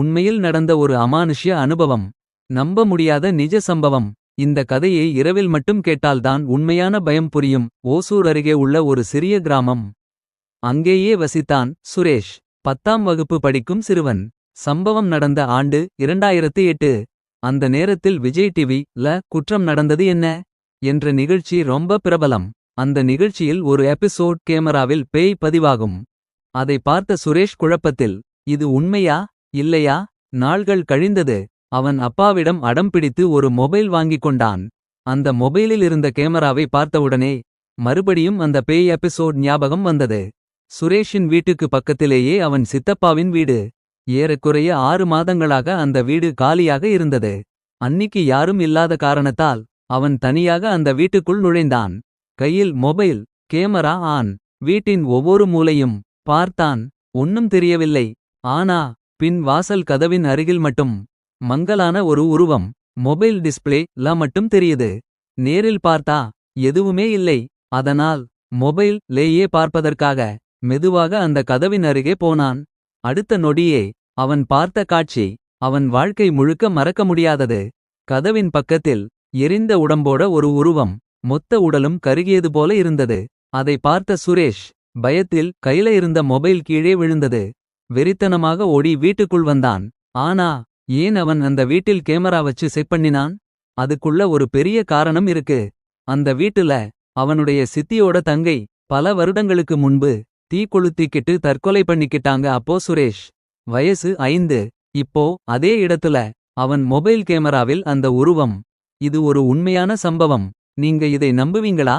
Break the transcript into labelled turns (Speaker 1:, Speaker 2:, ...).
Speaker 1: உண்மையில் நடந்த ஒரு அமானுஷ்ய அனுபவம். நம்ப முடியாத நிஜ சம்பவம். இந்த கதையை இரவில் மட்டும் கேட்டால்தான் உண்மையான பயம் புரியும். ஓசூர் அருகே உள்ள ஒரு சிறிய கிராமம். அங்கேயே வசித்தான் சுரேஷ். பத்தாம் வகுப்பு படிக்கும் சிறுவன். சம்பவம் நடந்த ஆண்டு இரண்டாயிரத்து எட்டு. அந்த நேரத்தில் விஜய் டிவி ல குற்றம் நடந்தது என்ன? என்ற நிகழ்ச்சி ரொம்ப பிரபலம். அந்த நிகழ்ச்சியில் ஒரு எபிசோட் கேமராவில் பேய் பதிவாகும். அதை பார்த்த சுரேஷ் குழப்பத்தில் இது உண்மையா? இல்லையா? நாள்கள் கழிந்தது. அவன் அப்பாவிடம் அடம் பிடித்து ஒரு மொபைல் வாங்கிக் கொண்டான். அந்த மொபைலில் இருந்த கேமராவை பார்த்தவுடனே மறுபடியும் அந்த பேய் எபிசோட் ஞாபகம் வந்தது. சுரேஷின் வீட்டுக்கு பக்கத்திலேயே அவன் சித்தப்பாவின் வீடு. ஏறக்குறைய ஆறு மாதங்களாக அந்த வீடு காலியாக இருந்தது. அன்னிக்கு யாரும் இல்லாத காரணத்தால் அவன் தனியாக அந்த வீட்டுக்குள் நுழைந்தான். கையில் மொபைல் கேமரா ஆன். வீட்டின் ஒவ்வொரு மூலையும் பார்த்தான். ஒன்னும் தெரியவில்லை. ஆனா பின் வாசல் கதவின் அருகில் மட்டும் மங்கலான ஒரு உருவம் மொபைல் டிஸ்பிளே ல மட்டும் தெரியுது. நேரில் பார்த்தா எதுவுமே இல்லை. அதனால் மொபைல் லேயே பார்ப்பதற்காக மெதுவாக அந்த கதவின் அருகே போனான். அடுத்த நொடியே அவன் பார்த்த காட்சி அவன் வாழ்க்கை முழுக்க மறக்க முடியாதது. கதவின் பக்கத்தில் எரிந்த உடம்போட ஒரு உருவம் மொத்த உடலும் கருகியது போல இருந்தது. அதை பார்த்த சுரேஷ் பயத்தில் கையில இருந்த மொபைல் கீழே விழுந்தது. வெறித்தனமாக ஓடி வீட்டுக்குள் வந்தான். ஆனா ஏன் அவன் அந்த வீட்டில் கேமரா வச்சு செட் பண்ணினான்? அதுக்குள்ள ஒரு பெரிய காரணம் இருக்கு. அந்த வீட்டுல அவனுடைய சித்தியோட தங்கை பல வருடங்களுக்கு முன்பு தீ கொளுத்திக்கிட்டு தற்கொலை பண்ணிக்கிட்டாங்க அப்போ சுரேஷ். வயசு ஐந்து. இப்போ அதே இடத்துல அவன் மொபைல் கேமராவில் அந்த உருவம். இது ஒரு உண்மையான சம்பவம். நீங்க இதை நம்புவீங்களா?